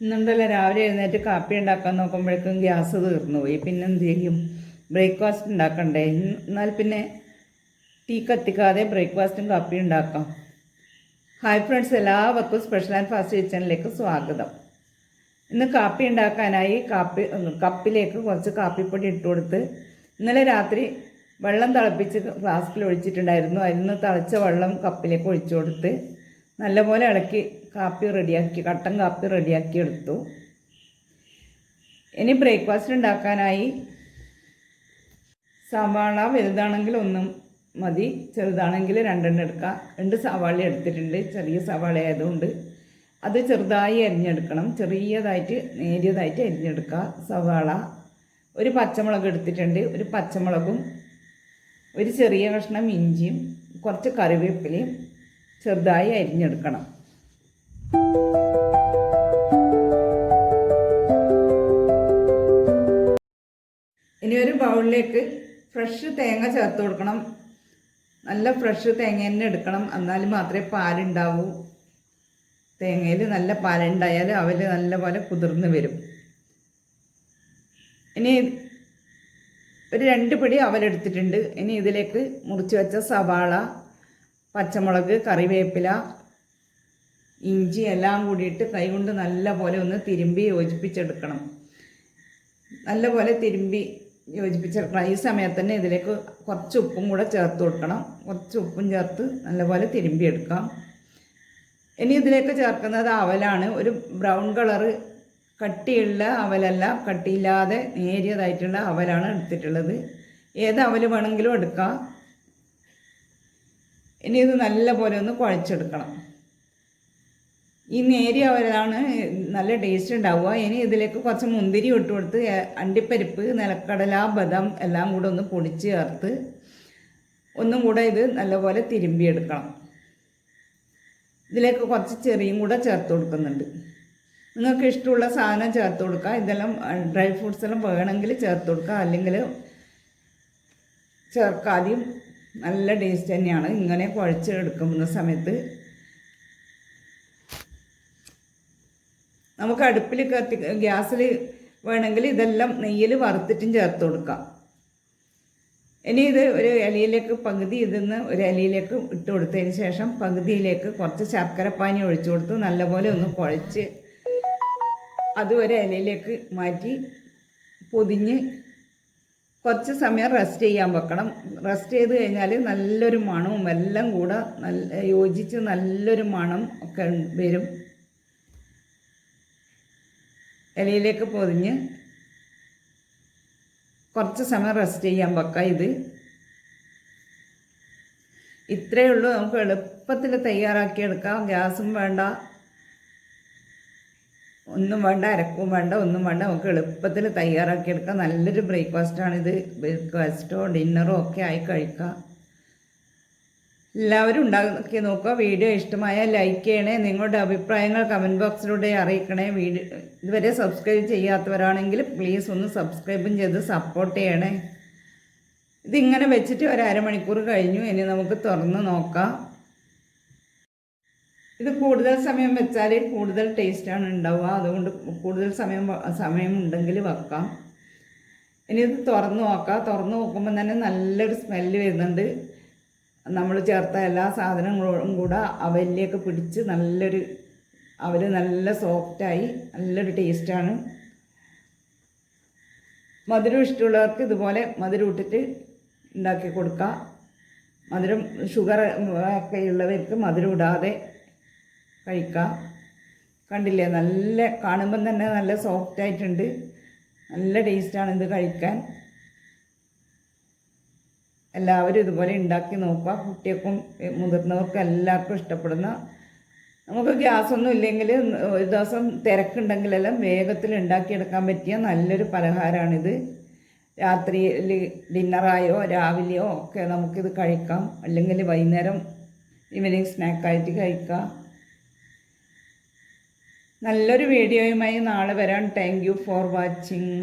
ഇന്നുണ്ടല്ലോ രാവിലെ എഴുന്നേറ്റ് കാപ്പി ഉണ്ടാക്കാൻ നോക്കുമ്പോഴേക്കും ഗ്യാസ് തീർന്നു പോയി. പിന്നെ എന്ത് ചെയ്യും? ബ്രേക്ക്ഫാസ്റ്റ് ഉണ്ടാക്കണ്ടേ? എന്നാൽ പിന്നെ ടീ കത്തിക്കാതെ ബ്രേക്ക്ഫാസ്റ്റും കാപ്പിയും ഉണ്ടാക്കാം. ഹായ് ഫ്രണ്ട്സ് എല്ലാവർക്കും സ്പെഷ്യൽ ആൻഡ് ഫാസ്റ്റ് കിച്ചണിലേക്ക് സ്വാഗതം. ഇന്ന് കാപ്പി ഉണ്ടാക്കാനായി കാപ്പി കപ്പിലേക്ക് കുറച്ച് കാപ്പിപ്പൊടി ഇട്ട് കൊടുത്ത് ഇന്നലെ രാത്രി വെള്ളം തിളപ്പിച്ച് ഫ്ലാസ്കിൽ ഒഴിച്ചിട്ടുണ്ടായിരുന്നു. അതിൽ നിന്ന് തിളച്ച വെള്ളം കപ്പിലേക്ക് ഒഴിച്ചു കൊടുത്ത് നല്ലപോലെ ഇളക്കി കാപ്പി റെഡിയാക്കി കട്ടൻ കാപ്പി റെഡിയാക്കി എടുത്തു. ഇനി ബ്രേക്ക്ഫാസ്റ്റ് ഉണ്ടാക്കാനായി സവാള വലുതാണെങ്കിൽ ഒന്നും മതി ചെറുതാണെങ്കിൽ രണ്ടെണ്ണം എടുക്കാം. രണ്ട് സവാള എടുത്തിട്ടുണ്ട് ചെറിയ സവാള ആയതുകൊണ്ട്. അത് ചെറുതായി അരിഞ്ഞെടുക്കണം ചെറിയതായിട്ട് നേരിയതായിട്ട് അരിഞ്ഞെടുക്കുക സവാള. ഒരു പച്ചമുളക് എടുത്തിട്ടുണ്ട് ഒരു പച്ചമുളകും ഒരു ചെറിയ കഷ്ണം ഇഞ്ചിയും കുറച്ച് കറിവേപ്പിലയും ചെറുതായി അരിഞ്ഞെടുക്കണം. ഇനി ഒരു ബൗളിലേക്ക് ഫ്രഷ് തേങ്ങ ചേർത്ത് കൊടുക്കണം. നല്ല ഫ്രഷ് തേങ്ങ തന്നെ എടുക്കണം. എന്നാൽ മാത്രമേ പാലുണ്ടാവൂ. തേങ്ങയിൽ നല്ല പാലുണ്ടായാൽ അവൽ നല്ലപോലെ കുതിർന്ന് വരും. ഇനി ഒരു രണ്ട് പിടി അവലെടുത്തിട്ടുണ്ട്. ഇനി ഇതിലേക്ക് മുറിച്ച് വെച്ച സവാള പച്ചമുളക് കറിവേപ്പില ഇഞ്ചി എല്ലാം കൂടിയിട്ട് കൈകൊണ്ട് നല്ലപോലെ ഒന്ന് തിരുമ്പി യോജിപ്പിച്ചെടുക്കണം. നല്ല പോലെ തിരുമ്പി യോജിപ്പിച്ചെടുക്കണം. ഈ സമയത്ത് തന്നെ ഇതിലേക്ക് കുറച്ച് ഉപ്പും കൂടെ ചേർത്ത് കൊടുക്കണം. കുറച്ച് ഉപ്പും ചേർത്ത് നല്ലപോലെ തിരുമ്പിയെടുക്കാം. ഇനി ഇതിലേക്ക് ചേർക്കുന്നത് അവലാണ്. ഒരു ബ്രൗൺ കളറ് കട്ടിയുള്ള അവലല്ല. കട്ടിയില്ലാതെ നേരിയതായിട്ടുള്ള അവലാണ് എടുത്തിട്ടുള്ളത്. ഏത് അവൽ വേണമെങ്കിലും എടുക്കാം. ഇനി ഇത് നല്ലപോലെ ഒന്ന് കുഴച്ചെടുക്കണം. ഈ നേരിയ വരതാണ് നല്ല ടേസ്റ്റ് ഉണ്ടാവുക. ഇനി ഇതിലേക്ക് കുറച്ച് മുന്തിരി ഇട്ട് കൊടുത്ത് അണ്ടിപ്പരിപ്പ് നിലക്കടല ബദം എല്ലാം കൂടെ ഒന്ന് പൊടിച്ച് ചേർത്ത് ഒന്നും കൂടെ ഇത് നല്ലപോലെ തിരുമ്പിയെടുക്കണം. ഇതിലേക്ക് കുറച്ച് ചെറിയും കൂടെ ചേർത്ത് കൊടുക്കുന്നുണ്ട്. നിങ്ങൾക്ക് ഇഷ്ടമുള്ള സാധനം ചേർത്ത് കൊടുക്കുക. ഇതെല്ലാം ഡ്രൈ ഫ്രൂട്ട്സ് എല്ലാം വേണമെങ്കിൽ ചേർത്ത് കൊടുക്കുക. അല്ലെങ്കിൽ ചേർക്കാതെയും നല്ല ടേസ്റ്റ് തന്നെയാണ്. ഇങ്ങനെ കുഴച്ചെടുക്കുന്ന സമയത്ത് നമുക്ക് അടുപ്പിൽ കത്തി ഗ്യാസിൽ വേണമെങ്കിൽ ഇതെല്ലാം നെയ്യിൽ വറുത്തിട്ടും ചേർത്ത് കൊടുക്കാം. ഇനി ഇത് ഒരു ഇലയിലേക്ക് പകുതി ഇതിന്ന് ഒരു ഇലയിലേക്ക് ഇട്ട് കൊടുത്തതിന് ശേഷം പകുതിയിലേക്ക് കുറച്ച് ശർക്കരപ്പാനി ഒഴിച്ചു കൊടുത്ത് നല്ലപോലെ ഒന്ന് കുഴച്ച് അത് ഒരു ഇലയിലേക്ക് മാറ്റി പൊതിഞ്ഞ് കുറച്ച് സമയം റെസ്റ്റ് ചെയ്യാൻ വെക്കണം. റെസ്റ്റ് ചെയ്ത് കഴിഞ്ഞാൽ നല്ലൊരു മണവും എല്ലാം കൂടെ നല്ല യോജിച്ച് നല്ലൊരു മണം ഒക്കെ വരും. ഇലയിലേക്ക് പൊതിഞ്ഞ് കുറച്ച് സമയം റെസ്റ്റ് ചെയ്യാൻ വെക്കാം ഇത്. ഇത്രയേ ഉള്ളൂ. നമുക്ക് എളുപ്പത്തിൽ തയ്യാറാക്കിയെടുക്കാം ഗ്യാസും വേണ്ട. ഒന്നും വേണ്ട അരക്കും വേണ്ട ഒന്നും വേണ്ട. നമുക്ക് എളുപ്പത്തിൽ തയ്യാറാക്കിയെടുക്കാം നല്ലൊരു ബ്രേക്ക്ഫാസ്റ്റാണിത് ബ്രേക്ക്ഫാസ്റ്റോ ഡിന്നറോ ഒക്കെ ആയി കഴിക്കാം. എല്ലാവരും ഉണ്ടാക്കി നോക്കുക. വീഡിയോ ഇഷ്ടമായാൽ ലൈക്ക് ചെയ്യണേ. നിങ്ങളുടെ അഭിപ്രായങ്ങൾ കമന്റ് ബോക്സിലൂടെ അറിയിക്കണേ. വീഡിയോ ഇതുവരെ സബ്സ്ക്രൈബ് ചെയ്യാത്തവരാണെങ്കിൽ പ്ലീസ് ഒന്ന് സബ്സ്ക്രൈബും ചെയ്ത് സപ്പോർട്ട് ചെയ്യണേ. ഇതിങ്ങനെ വെച്ചിട്ട് ഒരു അരമണിക്കൂർ കഴിഞ്ഞു. ഇനി നമുക്ക് തുറന്ന് നോക്കാം. ഇത് കൂടുതൽ സമയം വെച്ചാൽ കൂടുതൽ ടേസ്റ്റാണ് ഉണ്ടാവുക. അതുകൊണ്ട് കൂടുതൽ സമയം സമയം ഉണ്ടെങ്കിൽ വെക്കാം. ഇനി ഇത് തുറന്ന് നോക്കാം. തുറന്ന് നോക്കുമ്പോൾ തന്നെ നല്ലൊരു സ്മെല്ല് വരുന്നുണ്ട്. നമ്മൾ ചേർത്ത എല്ലാ സാധനങ്ങളും കൂടെ അവലിയൊക്കെ പിടിച്ച് നല്ലൊരു അവർ നല്ല സോഫ്റ്റായി നല്ലൊരു ടേസ്റ്റാണ് മധുരം ഇഷ്ടമുള്ളവർക്ക് ഇതുപോലെ മധുരം ഇട്ടിട്ട് ഉണ്ടാക്കി കൊടുക്കുക മധുരം ഷുഗർ ഒക്കെ ഉള്ളവർക്ക് മധുരം ഇടാതെ കഴിക്കാം. കണ്ടില്ലേ? നല്ല കാണുമ്പം തന്നെ നല്ല സോഫ്റ്റ് ആയിട്ടുണ്ട്. നല്ല ടേസ്റ്റാണ് ഇത് കഴിക്കാൻ. എല്ലാവരും ഇതുപോലെ ഉണ്ടാക്കി നോക്കുക. കുട്ടികൾക്കും മുതിർന്നവർക്കും എല്ലാവർക്കും ഇഷ്ടപ്പെടുന്ന നമുക്ക് ഗ്യാസൊന്നും ഇല്ലെങ്കിൽ ഒരു ദിവസം തിരക്കുണ്ടെങ്കിലെല്ലാം വേഗത്തിൽ ഉണ്ടാക്കിയെടുക്കാൻ പറ്റിയ നല്ലൊരു പലഹാരമാണിത്. രാത്രിയിൽ ഡിന്നറായോ രാവിലെയോ ഒക്കെ നമുക്കിത് കഴിക്കാം. അല്ലെങ്കിൽ വൈകുന്നേരം ഈവനിങ് സ്നാക്കായിട്ട് കഴിക്കാം. നല്ലൊരു വീഡിയോയുമായി നാളെ വരാം. Thank for watching